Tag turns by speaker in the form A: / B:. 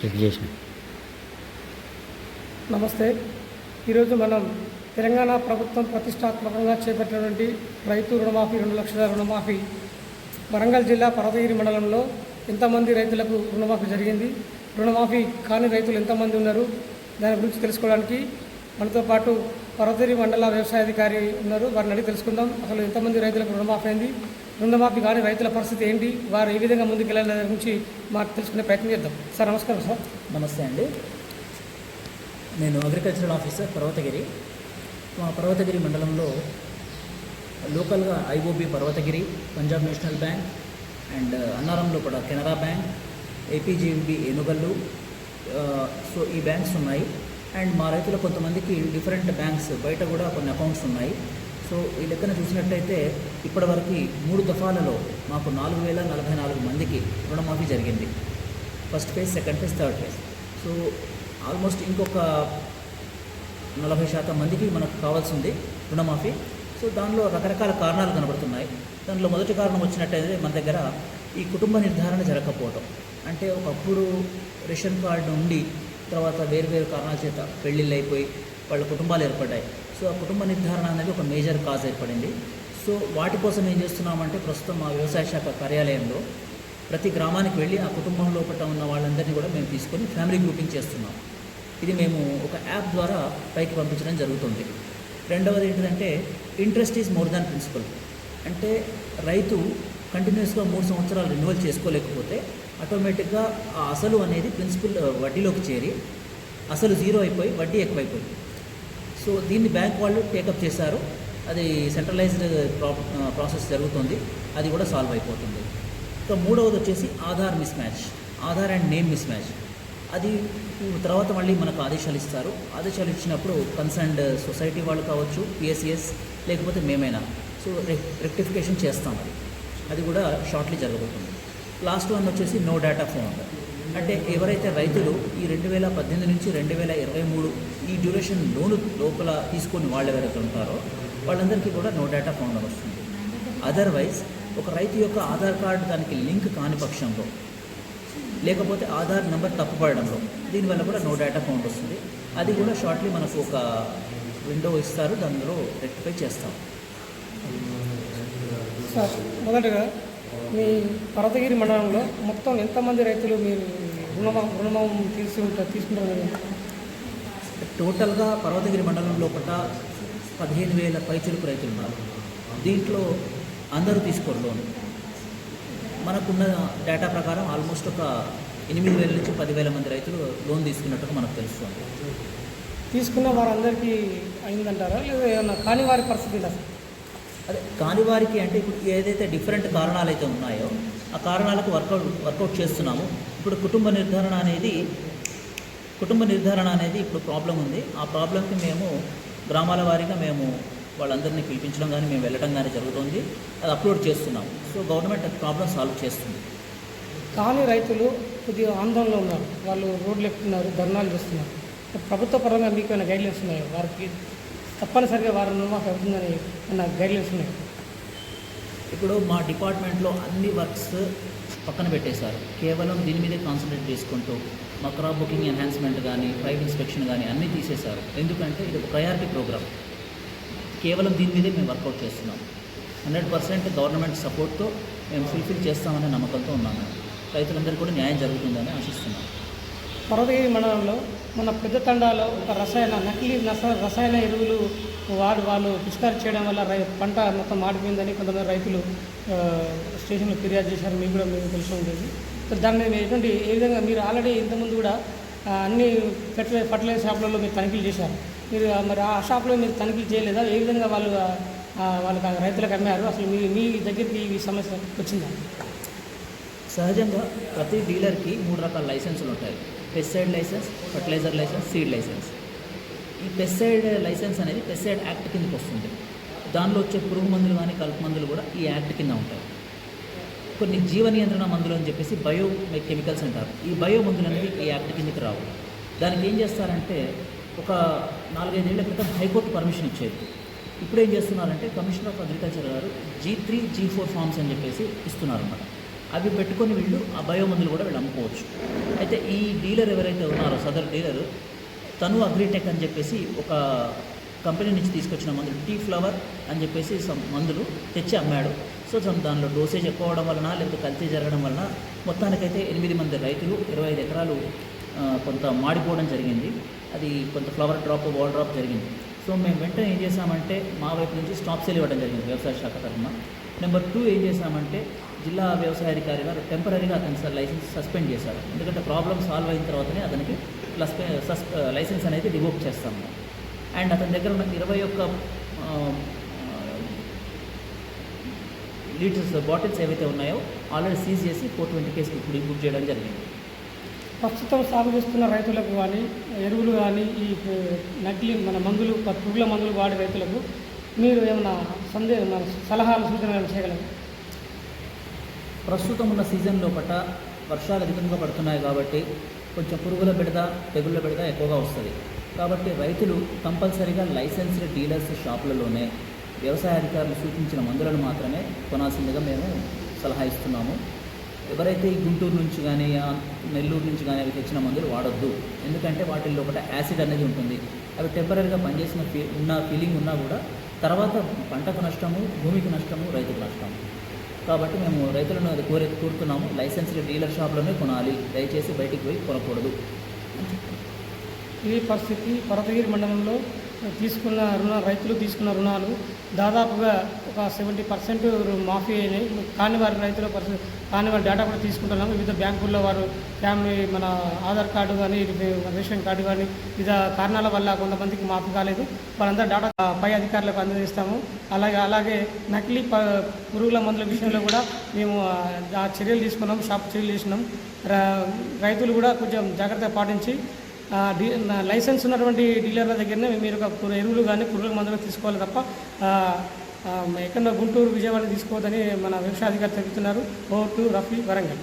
A: Click చేసిన.
B: నమస్తే. ఈరోజు మనం తెలంగాణ ప్రభుత్వం ప్రతిష్టాత్మకంగా చేపట్టినటువంటి రైతు రుణమాఫీ రెండు లక్షల రుణమాఫీ వరంగల్ జిల్లా పర్వతగిరి మండలంలో ఎంతమంది రైతులకు రుణమాఫీ జరిగింది? రుణమాఫీ కాని రైతులు ఎంతమంది ఉన్నారు? దాని గురించి తెలుసుకోవడానికి మనతో పాటు పర్వతగిరి మండల వ్యవసాయాధికారి ఉన్నారు. వారిని అడిగి తెలుసుకుందాం. అసలు ఎంతమంది రైతులకు రుణమాఫీ అయింది రుణమాఫీ కానీ రైతుల పరిస్థితి ఏంటి? వారు ఏ విధంగా ముందుకెళ్ళాలి దాని గురించి మాకు తెలుసుకునే ప్రయత్నం చేద్దాం. సార్ నమస్కారం సార్.
C: నమస్తే అండి. నేను అగ్రికల్చరల్ ఆఫీసర్ పర్వతగిరి. మా పర్వతగిరి మండలంలో లోకల్గా IOB Parvathagiri Punjab National Bank and అన్నారంలో కూడా Canara Bank APGB Enugallu so ఈ బ్యాంక్స్ ఉన్నాయి. అండ్ మా రైతులు కొంతమందికి డిఫరెంట్ బ్యాంక్స్ బయట కూడా కొన్ని అకౌంట్స్ ఉన్నాయి. సో ఈ లెక్కన చూసినట్టయితే ఇప్పటివరకు మూడు దఫాలలో మాకు నాలుగు వేల నలభై నాలుగు మందికి రుణమాఫీ జరిగింది. First phase second phase third phase. So almost ఇంకొక నలభై శాతం మందికి మనకు కావాల్సింది రుణమాఫీ. సో దానిలో రకరకాల కారణాలు కనబడుతున్నాయి. దానిలో మొదటి కారణం వచ్చినట్టయితే మన దగ్గర ఈ కుటుంబ నిర్ధారణ జరగకపోవటం. అంటే ఒకప్పుడు రేషన్ కార్డు ఉండి తర్వాత వేరు వేరు కారణాల చేత పెళ్ళిళ్ళు అయిపోయి వాళ్ళ కుటుంబాలు ఏర్పడ్డాయి. సో ఆ కుటుంబ నిర్ధారణ అనేది ఒక మేజర్ కాజ్ ఏర్పడింది. సో వాటి కోసం ఏం చేస్తున్నామంటే ప్రస్తుతం మా వ్యవసాయ శాఖ కార్యాలయంలో ప్రతి గ్రామానికి వెళ్ళి ఆ కుటుంబం లోపల ఉన్న వాళ్ళందరినీ కూడా మేము తీసుకొని ఫ్యామిలీ గ్రూపింగ్ చేస్తున్నాం. ఇది మేము ఒక యాప్ ద్వారా పైకి పంపించడం జరుగుతుంది. రెండవది ఏంటంటే interest is more than principal. అంటే రైతు కంటిన్యూస్గా మూడు సంవత్సరాలు రెన్యువల్ చేసుకోలేకపోతే ఆటోమేటిక్గా ఆ అసలు అనేది ప్రిన్సిపల్ వడ్డీలోకి చేరి అసలు జీరో అయిపోయి వడ్డీ ఎక్కువైపోయింది. సో దీన్ని బ్యాంక్ వాళ్ళు టేకప్ చేశారు. అది సెంట్రలైజ్డ్ ప్రాసెస్ జరుగుతుంది. అది కూడా సాల్వ్ అయిపోతుంది. ఇక మూడవది వచ్చేసి Aadhaar mismatch Aadhaar and name mismatch అది తర్వాత మళ్ళీ మనకు ఆదేశాలు ఇస్తారు. ఆదేశాలు ఇచ్చినప్పుడు కన్సర్న్డ్ సొసైటీ వాళ్ళు కావచ్చు పిఎస్సిఎస్ లేకపోతే మేమైనా. సో రెక్టిఫికేషన్ చేస్తాం. అది అది కూడా షార్ట్లీ జరగబోతుంది. లాస్ట్ వన్ వచ్చేసి నో డేటా ఫోన్. అంటే ఎవరైతే రైతులు ఈ రెండు వేల పద్దెనిమిది నుంచి రెండు వేల ఇరవై మూడు ఈ డ్యూరేషన్ లోను లోపల తీసుకొని వాళ్ళు ఎవరైతే ఉంటారో వాళ్ళందరికీ కూడా నో డేటా ఫౌండర్ వస్తుంది. అదర్వైజ్ ఒక రైతు యొక్క ఆధార్ కార్డు దానికి లింక్ కాని పక్షంలో లేకపోతే ఆధార్ నెంబర్ తప్పుపడడంలో దీనివల్ల కూడా నో డేటా ఫౌండ్ వస్తుంది. అది కూడా షార్ట్లీ మనకు ఒక విండో ఇస్తారు దానిలో రెక్టిఫై చేస్తాం.
B: మొదటగా మీ పర్వతగిరి మండలంలో మొత్తం ఎంతమంది రైతులు మీరు రుణమా రుణమం తీసుకుంటారు తీసుకుంటారు?
C: టోటల్గా పర్వతగిరి మండలం లోపల పదిహేను వేల పైచులకు రైతులు ఉన్నారు దీంట్లో అందరూ తీసుకోరు లోన్ మనకున్న డేటా ప్రకారం ఆల్మోస్ట్ ఒక ఎనిమిది వేల నుంచి పదివేల మంది రైతులు లోన్ తీసుకున్నట్టుగా మనకు తెలుస్తుంది
B: తీసుకున్న వారందరికీ అయిందంటారా లేదా ఏమన్నా కాని వారి పరిస్థితి?
C: అదే కాని వారికి అంటే ఇప్పుడు ఏదైతే డిఫరెంట్ కారణాలు అయితే ఉన్నాయో ఆ కారణాలకు వర్కౌట్ వర్కౌట్ చేస్తున్నాము. ఇప్పుడు కుటుంబ నిర్ధారణ అనేది కుటుంబ నిర్ధారణ అనేది ఇప్పుడు ప్రాబ్లం ఉంది. ఆ ప్రాబ్లంకి మేము గ్రామాల వారీగా మేము వాళ్ళందరినీ పిలిపించడం కానీ మేము వెళ్ళడం కానీ జరుగుతుంది. అది అప్లోడ్ చేస్తున్నాము. సో గవర్నమెంట్ ప్రాబ్లం సాల్వ్ చేస్తుంది.
B: కానీ రైతులు కొద్దిగా ఆందోళనలో ఉన్నారు. వాళ్ళు రోడ్లు ఎక్కుతున్నారు ధర్నాలు చేస్తున్నారు. ప్రభుత్వ పరంగా మీకు ఏమైనా గైడ్లైన్స్ ఉన్నాయో? వారికి తప్పనిసరిగా వారి రుణమాఫీ అవుతుందని ఏమైనా గైడ్లైన్స్ ఉన్నాయి.
C: ఇప్పుడు మా డిపార్ట్మెంట్లో అన్ని వర్క్స్ పక్కన పెట్టేశారు. కేవలం దీని మీదే కాన్సన్ట్రేట్ చేసుకుంటూ మా క్రాప్ బుకింగ్ ఎన్హాన్స్మెంట్ కానీ ప్రైవ్ ఇన్స్పెక్షన్ కానీ అన్నీ తీసేశారు. ఎందుకంటే ఇది ఒక ప్రయారిటీ ప్రోగ్రామ్ కేవలం దీని మీదే మేము వర్కౌట్ చేస్తున్నాం. హండ్రెడ్ పర్సెంట్ గవర్నమెంట్ సపోర్ట్తో మేము ఫుల్ఫిల్ చేస్తామనే నమ్మకంతో ఉన్నాము. రైతులందరికీ కూడా న్యాయం జరుగుతుందని ఆశిస్తున్నాం.
B: పర్వతగిరి మండలంలో మన పెద్ద తండాలో ఒక రసాయన నకిలీ నస రసాయన ఎరువులు వాడు వాళ్ళు పిచికారి చేయడం వల్ల రై పంట మొత్తం మాడిపోయిందని కొంతమంది రైతులు స్టేషన్లో ఫిర్యాదు చేశారు. మీకు కూడా మీకు తెలిసి ఉండేది. దాన్ని ఎటువంటి ఏ విధంగా మీరు ఆల్రెడీ ఇంతకుముందు కూడా అన్ని ఫెర్టిలై ఫర్టిలైజర్ షాపులలో మీరు తనిఖీలు చేశారు. మీరు మరి ఆ షాప్లో మీరు తనిఖీలు చేయలేదా? ఏ విధంగా వాళ్ళు వాళ్ళకి రైతులకు అమ్మారు? అసలు మీ మీ దగ్గరికి ఈ సమస్య వచ్చిందా?
C: సహజంగా ప్రతి డీలర్కి మూడు రకాల లైసెన్సులు ఉంటాయి. Pesticide licence fertiliser licence seed licence. ఈ పెస్టిసైడ్ లైసెన్స్ అనేది పెస్టిసైడ్ యాక్ట్ కిందకి వస్తుంది. దానిలో వచ్చే పురుగు మందులు కానీ కలుపు మందులు కూడా ఈ యాక్ట్ కింద ఉంటాయి. కొన్ని జీవ నియంత్రణ మందులు అని చెప్పేసి బయో కెమికల్స్ అంటారు. ఈ బయో మందులు అనేవి ఈ యాక్ట్ కిందకి రావు. దానికి ఏం చేస్తారంటే ఒక నాలుగైదేళ్ళ క్రితం హైకోర్టు పర్మిషన్ ఇచ్చేది ఇప్పుడు ఏం చేస్తున్నారంటే కమిషనర్ ఆఫ్ అగ్రికల్చర్ గారు G three G four forms అని చెప్పేసి ఇస్తున్నారు అన్నమాట అవి పెట్టుకొని వీళ్ళు ఆ బయో మందులు కూడా వీళ్ళు అమ్ముకోవచ్చు. అయితే ఈ డీలర్ ఎవరైతే ఉన్నారో సదర్ డీలర్ తను అగ్రిటెక్ అని చెప్పేసి ఒక కంపెనీ నుంచి తీసుకొచ్చిన మందులు టీ ఫ్లవర్ అని చెప్పేసి మందులు తెచ్చి అమ్మాడు. సో some దానిలో డోసేజ్ ఎక్కువ అవడం వలన లేకపోతే కల్తీ జరగడం వలన మొత్తానికైతే ఎనిమిది మంది రైతులు ఇరవై ఐదు ఎకరాలు కొంత మాడిపోవడం జరిగింది. అది కొంత ఫ్లవర్ డ్రాప్ వాల్ డ్రాప్ జరిగింది. సో మేము వెంటనే ఏం చేసామంటే మా వైపు నుంచి స్టాప్ సేల్ ఇవ్వడం జరిగింది వ్యవసాయ శాఖ తరఫున. నెంబర్ టూ ఏం చేసామంటే జిల్లా వ్యవసాయ అధికారి గారు టెంపరీగా అతని సార్ లైసెన్స్ సస్పెండ్ చేశారు. ఎందుకంటే ప్రాబ్లమ్ సాల్వ్ అయిన తర్వాతనే అతనికి ప్లస్ సస్ లైసెన్స్ అనేది రివోక్ చేస్తాము అండ్ అతని దగ్గర ఉన్న ఇరవై ఒక్క um, uh, litres bottles uh, ఏవైతే ఉన్నాయో ఆల్రెడీ సీజ్ చేసి ఫోర్ ట్వంటీ కేసు ఇప్పుడు బుక్ చేయడం జరిగింది.
B: ప్రస్తుతం సాగు చేస్తున్న రైతులకు కానీ ఎరువులు కానీ ఈ నకిలీ మన మందులు పురుగుల మందులు వాడే రైతులకు మీరు ఏమైనా సందేహం మన సలహాలు సూచనలు ఏమైనా చేయగలరు?
C: ప్రస్తుతం ఉన్న సీజన్ లోపట వర్షాలు అధికంగా పడుతున్నాయి కాబట్టి కొంచెం పురుగుల బిడద తెగుళ్ళ బిడద ఎక్కువగా వస్తుంది. కాబట్టి రైతులు కంపల్సరీగా లైసెన్స్డ్ డీలర్స్ షాపులలోనే వ్యవసాయ అధికారులు సూచించిన మందులను మాత్రమే కొనాల్సిందిగా మేము సలహా ఇస్తున్నాము. ఎవరైతే ఈ గుంటూరు నుంచి కానీ నెల్లూరు నుంచి కానీ అవి తెచ్చిన మందులు వాడొద్దు. ఎందుకంటే వాటి లోపల యాసిడ్ అనేది ఉంటుంది. అవి టెంపరీగా పనిచేసిన ఫీ ఉన్న ఫీలింగ్ ఉన్నా కూడా తర్వాత పంటకు నష్టము భూమికి నష్టము రైతుకు నష్టము. కాబట్టి మేము రైతులను అది కోరి కోరుతున్నాము. లైసెన్స్డ్ డీలర్ షాప్లోనే కొనాలి. దయచేసి బయటికి పోయి కొనకూడదు.
B: ఈ పరిస్థితి కొరతగిరి మండలంలో తీసుకున్న రుణ రైతులు తీసుకున్న రుణాలు దాదాపుగా ఒక సెవెంటీ పర్సెంట్ మాఫీ అయినాయి. కాని వారి రైతుల పర్సెంట్ కాని వారి డేటా కూడా తీసుకుంటున్నాము. వివిధ బ్యాంకుల్లో వారు ఫ్యామిలీ మన ఆధార్ కార్డు కానీ రేషన్ కార్డు కానీ వివిధ కారణాల వల్ల కొంతమందికి మాఫీ కాలేదు. వారందరూ డేటా పై అధికారులకు అందజేస్తాము. అలాగే అలాగే నకిలీ ప పురుగుల మందుల విషయంలో కూడా మేము ఆ, చర్యలు తీసుకున్నాం షాప్ చర్యలు చేసినాం రైతులు కూడా కొంచెం జాగ్రత్త పాటించి లైసెన్స్ ఉన్నటువంటి డీలర్ల దగ్గరనే మీరు ఒక ఎరువులు కానీ పురుగుల మందులు తీసుకోవాలి తప్ప ఆ, ఎక్కడ గుంటూరు విజయవాడ తీసుకోవద్దని మన వ్యవసాయ అధికారి చెబుతున్నారు. ఓటు రఫీ వరంగల్.